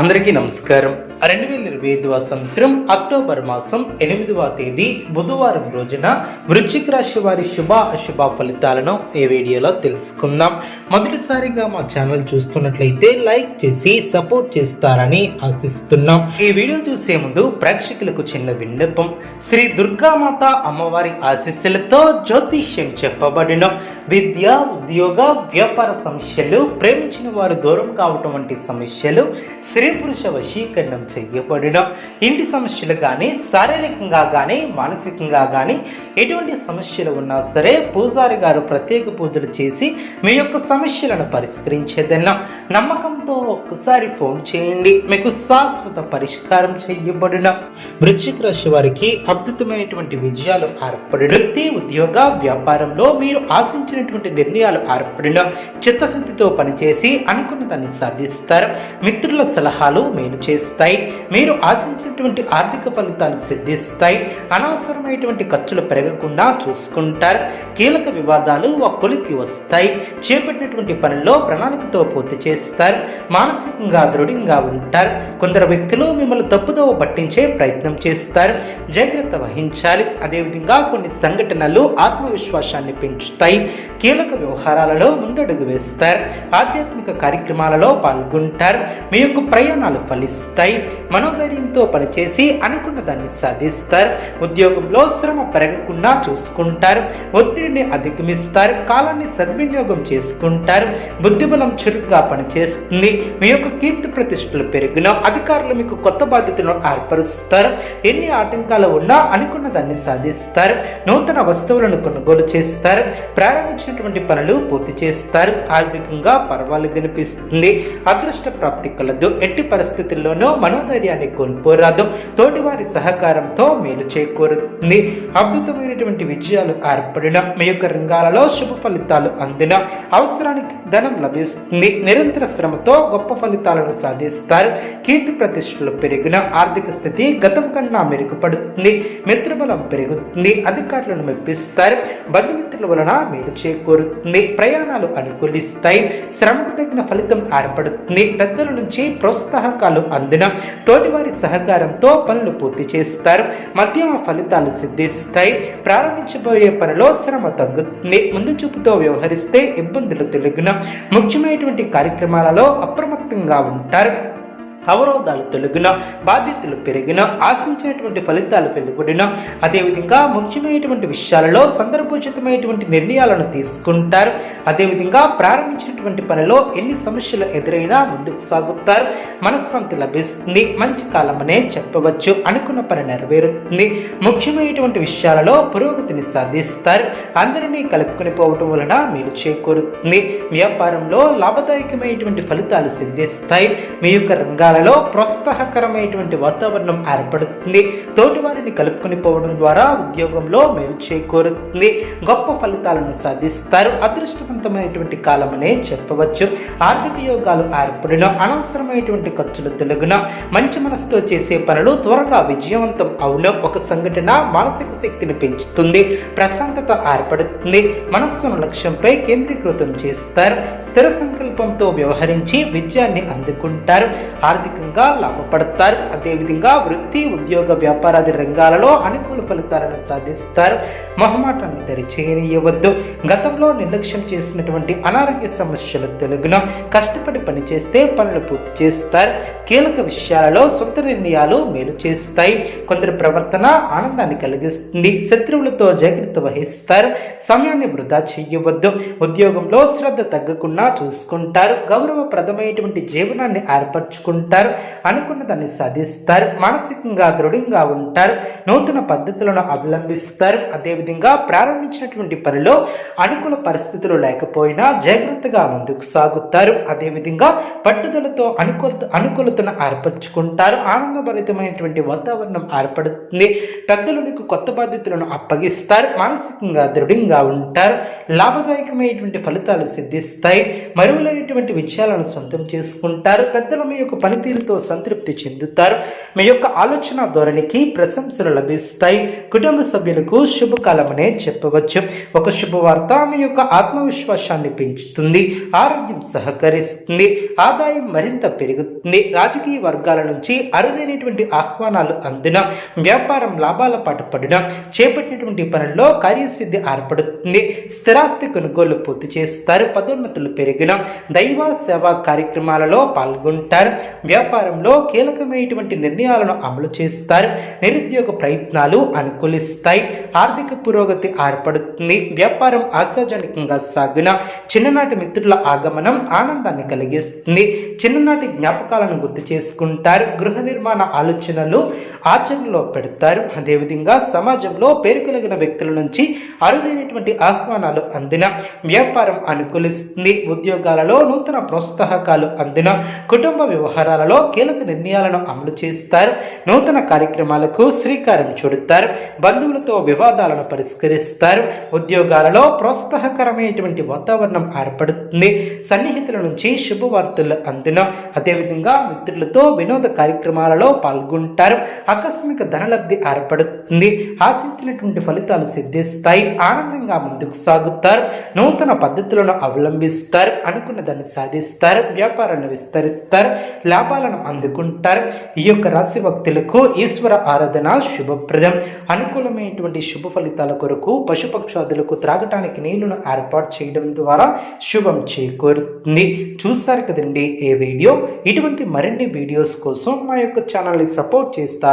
అందరికీ నమస్కారం. రెండు వేల ఇరవై ఐదవ సంవత్సరం అక్టోబర్ మాసం ఎనిమిదవ తేదీ బుధవారం రోజున వృశ్చిక రాశి వారి శుభ అశుభ ఫలితాలను ఈ వీడియోలో తెలుసుకుందాం. మొదటిసారిగా మా ఛానల్ చూస్తున్నట్లయితే లైక్ చేసి సపోర్ట్ చేస్తారని ఆశిస్తున్నాం. ఈ వీడియో చూసే ముందు ప్రేక్షకులకు చిన్న విన్నపం. శ్రీ దుర్గామాత అమ్మవారి ఆశీస్సులతో జ్యోతిష్యం చెప్పబడిన. విద్య ఉద్యోగ వ్యాపార సమస్యలు ప్రేమించిన వారు దూరం కావటం వంటి సమస్యలు స్త్రీ పురుష వశీకరణం చేయబడిన ఇంటి సమస్యలు కానీ శారీరకంగా కానీ మానసికంగా కానీ ఎటువంటి సమస్యలు ఉన్నా సరే పూజారి గారు ప్రత్యేక పూజలు చేసి మీ యొక్క సమస్యలను పరిష్కరించేదన్నా నమ్మకంతో ఒక్కసారి ఫోన్ చేయండి. మీకు శాశ్వత పరిష్కారం చేయబడిన వృశ్చిక రాశి వారికి అద్భుతమైనటువంటి విజయాలు ఏర్పడిన వృత్తి ఉద్యోగ వ్యాపారంలో మీరు ఆశించినటువంటి నిర్ణయాలు ఏర్పడిన చిత్తశుద్ధితో పనిచేసి అనుకున్న దాన్ని సాధిస్తారు. మిత్రుల సలహా సలహాలు మేలు చేస్తాయి. మీరు ఆశించినటువంటి ఆర్థిక ఫలితాలు సిద్ధిస్తాయి. అనవసరమైనటువంటి ఖర్చులు పెరగకుండా చూసుకుంటారు. కీలక వివాదాలు ఒక్కొలికి వస్తాయి. చేపట్టినటువంటి పనుల్లో ప్రణాళికతో పూర్తి చేస్తారు. మానసికంగా దృఢంగా ఉంటారు. కొందరు వ్యక్తులు మిమ్మల్ని తప్పుదోవ పట్టించే ప్రయత్నం చేస్తారు. జాగ్రత్త వహించాలి. అదేవిధంగా కొన్ని సంఘటనలు ఆత్మవిశ్వాసాన్ని పెంచుతాయి. కీలక వ్యవహారాలలో ముందడుగు వేస్తారు. ఆధ్యాత్మిక కార్యక్రమాలలో పాల్గొంటారు. మీ యొక్క ప్రయాణాలు ఫలిస్తాయి. మనోధైర్యంతో పనిచేసి అనుకున్న దాన్ని సాధిస్తారు. ఉద్యోగంలో శ్రమ పెరగకుండా చూసుకుంటారు. ఒత్తిడిని అధిగమిస్తారు. కాలాన్ని సద్వినియోగం చేసుకుంటారు. బుద్ధిబలం చురుగ్గా పనిచేస్తుంది. మీ యొక్క కీర్తి ప్రతిష్టలు పెరిగిన అధికారులు మీకు కొత్త బాధ్యతలను ఏర్పరుస్తారు. ఎన్ని ఆటంకాలు ఉన్నా అనుకున్న దాన్ని సాధిస్తారు. నూతన వస్తువులను కొనుగోలు చేస్తారు. ప్రారంభించినటువంటి పనులు పూర్తి చేస్తారు. ఆర్థికంగా పర్వాలేదు అనిపిస్తుంది. అదృష్ట ప్రాప్తి కలదు. ఎట్టి పరిస్థితుల్లోనూ మనోధైర్యాన్ని కోల్పోరాదు. తోటివారి సహకారంతో మేలు చేకూరుతుంది. అద్భుతమైనటువంటి విజయాలు ఏర్పడిన మీ యొక్క రంగాలలో శుభ ఫలితాలు అందిన అవసరానికి ధనం లభిస్తుంది. నిరంతర శ్రమతో గొప్ప ఫలితాలను సాధిస్తారు. కీర్తి ప్రతిష్టలు పెరిగిన ఆర్థిక స్థితి గతం కన్నా మెరుగుపడుతుంది. మిత్రబలం పెరుగుతుంది. అధికారులను మెప్పిస్తారు. బంధుమిత్రుల వలన మేలు చేకూరుతుంది. ప్రయాణాలు అనుకూలిస్తాయి. శ్రమకు తగిన ఫలితం ఏర్పడుతుంది. పెద్దల నుంచి ప్రోత్సాహకాలు అందిన తోటివారి సహకారంతో పనులు పూర్తి చేస్తారు. మధ్యమ ఫలితాలు సిద్ధిస్తాయి. ప్రారంభించబోయే పనిలో శ్రమ తగ్గుతుంది. ముందు చూపుతో వ్యవహరిస్తే ఇబ్బందులు తెలుగున ముఖ్యమైనటువంటి కార్యక్రమాలలో అప్రమత్తంగా ఉంటారు. అవరోధాలు తొలగిన బాధ్యతలు పెరిగిన ఆశించినటువంటి ఫలితాలు వెలువడిన అదేవిధంగా ముఖ్యమైనటువంటి విషయాలలో సందర్భోచితమైనటువంటి నిర్ణయాలను తీసుకుంటారు. అదేవిధంగా ప్రారంభించినటువంటి పనిలో ఎన్ని సమస్యలు ఎదురైనా ముందుకు సాగుతారు. మనశ్శాంతి లభిస్తుంది. మంచి కాలమనే చెప్పవచ్చు. అనుకున్న పని నెరవేరుతుంది. ముఖ్యమైనటువంటి విషయాలలో పురోగతిని సాధిస్తారు. అందరినీ కలుపుకొని పోవటం వలన మీరు చేకూరుతుంది. వ్యాపారంలో లాభదాయకమైనటువంటి ఫలితాలు సిద్ధిస్తాయి. మీ యొక్క రంగాలలో ప్రోత్సాహకరమైనటువంటి వాతావరణం ఏర్పడుతుంది. తోటివారిని కలుపుకొని పోవడం ద్వారా ఉద్యోగంలో మేలు చేకూరుతుంది. గొప్ప ఫలితాలను సాధిస్తారు. అదృష్టవంతమైనటువంటి కాలమనే చెప్పవచ్చు. ఆర్థిక యోగాలు ఏర్పడిన అనవసరమైనటువంటి ఖర్చులు తొలగిన మంచి మనసుతో చేసే పనులు త్వరగా విజయవంతం అవును ఒక సంఘటన మానసిక శక్తిని పెంచుతుంది. ప్రశాంతత ఏర్పడుతుంది. మనస్సును లక్ష్యంపై కేంద్రీకృతం చేస్తారు. స్థిర సంకల్పంతో వ్యవహరించి విజయాన్ని అందుకుంటారు. ఆర్థిక ఆర్థికంగా లాభపడతారు. అదేవిధంగా వృత్తి ఉద్యోగ వ్యాపారాది రంగాలలో అనుకూల ఫలితాలను సాధిస్తారు. మొహమాటాన్ని దరిచేయనియవద్దు గతంలో నిర్లక్ష్యం చేసినటువంటి అనారోగ్య సమస్యలు తొలగిన కష్టపడి పనిచేస్తే పనులు పూర్తి చేస్తారు. కీలక విషయాలలో సొంత నిర్ణయాలు మేలు చేస్తాయి. కొందరి ప్రవర్తన ఆనందాన్ని కలిగిస్తుంది. శత్రువులతో జాగ్రత్త వహిస్తారు. సమయాన్ని వృధా చేయవద్దు. ఉద్యోగంలో శ్రద్ధ తగ్గకుండా చూసుకుంటారు. గౌరవప్రదమైనటువంటి జీవనాన్ని ఏర్పరచుకుంటారు. అనుకున్న దాన్ని సాధిస్తారు మానసికంగా దృఢంగా ఉంటారు నూతన పద్ధతులను అవలంబిస్తారు అదేవిధంగా ప్రారంభించినటువంటి పనిలో అనుకూల పరిస్థితులు లేకపోయినా జాగ్రత్తగా ముందుకు సాగుతారు. అదేవిధంగా పట్టుదలతో అనుకూల అనుకూలతను ఏర్పరచుకుంటారు. ఆనందభరితమైనటువంటి వాతావరణం ఏర్పడుతుంది. పెద్దలు మీకు కొత్త బాధ్యతలను అప్పగిస్తారు మానసికంగా దృఢంగా ఉంటారు. లాభదాయకమైనటువంటి ఫలితాలు సిద్ధిస్తాయి. మరువులైన అద్భుతమైనటువంటి విజయాలను సొంతం చేసుకుంటారు. పెద్దలు మీ యొక్క పనితీరుతో సంతృప్తి చెందుతారు. మీ యొక్క ఆలోచన ధోరణికి ప్రశంసలు లభిస్తాయి. కుటుంబ సభ్యులకు శుభకాలమనే చెప్పవచ్చు. ఒక శుభవార్త మీ యొక్క ఆత్మవిశ్వాసాన్ని పెంచుతుంది. ఆరోగ్యం సహకరిస్తుంది. ఆదాయం మరింత పెరుగుతుంది. రాజకీయ వర్గాల నుంచి అరుదైనటువంటి ఆహ్వానాలు అందిన వ్యాపారం లాభాల పాటు పడిన చేపట్టినటువంటి పనుల్లో కార్యసిద్ధి ఏర్పడుతుంది. స్థిరాస్తి కొనుగోలు పూర్తి చేస్తారు. పదోన్నతులు పెరిగిన దైవ సేవా కార్యక్రమాలలో పాల్గొంటారు. వ్యాపారంలో కీలకమైనటువంటి నిర్ణయాలను అమలు చేస్తారు. నిరుద్యోగ ప్రయత్నాలు అనుకూలిస్తాయి. ఆర్థిక పురోగతి ఏర్పడుతుంది. వ్యాపారం ఆశాజనకంగా సాగిన చిన్ననాటి మిత్రుల ఆగమనం ఆనందాన్ని కలిగిస్తుంది. చిన్ననాటి జ్ఞాపకాలను గుర్తు చేసుకుంటారు. గృహ నిర్మాణ ఆలోచనలు ఆచరణలో పెడతారు. అదేవిధంగా సమాజంలో పేరు కలిగిన వ్యక్తుల నుంచి అరుదైనటువంటి ఆహ్వానాలు అందిన వ్యాపారం అనుకూలిస్తుంది. ఉద్యోగాలలో నూతన ప్రోత్సాహకాలు అందిన కుటుంబ వ్యవహారాలలో కీలక నిర్ణయాలను అమలు చేస్తారు. నూతన కార్యక్రమాలకు శ్రీకారం చుడతారు. బంధువులతో వివాదాలను పరిష్కరిస్తారు. ఉద్యోగాలలో ప్రోత్సాహకరమైనటువంటి వాతావరణం ఏర్పడుతుంది. సన్నిహితుల నుంచి శుభవార్తలు అందిన అదేవిధంగా మిత్రులతో వినోద కార్యక్రమాలలో పాల్గొంటారు. ఆకస్మిక ధనలబ్ధి ఏర్పడుతుంది. ఆశించినటువంటి ఫలితాలు సిద్ధిస్తాయి. ఆనందంగా ముందుకు సాగుతారు. నూతన పద్ధతులను అవలంబిస్తారు. అనుకున్న దాన్ని సాధిస్తారు వ్యాపారాన్ని విస్తరిస్తారు లాభాలను అందుకుంటారు. ఈ యొక్క రాశి భక్తులకు ఈశ్వర ఆరాధన శుభప్రదం. అనుకూలమైనటువంటి శుభ ఫలితాల కొరకు పశుపక్షాదులకు త్రాగటానికి నీళ్ళను ఏర్పాటు చేయడం ద్వారా శుభం చేకూరుతుంది. చూస్తారు కదండి ఏ వీడియో? ఇటువంటి మరిన్ని వీడియోస్ కోసం మా యొక్క ఛానల్ని సపోర్ట్ చేస్తారు?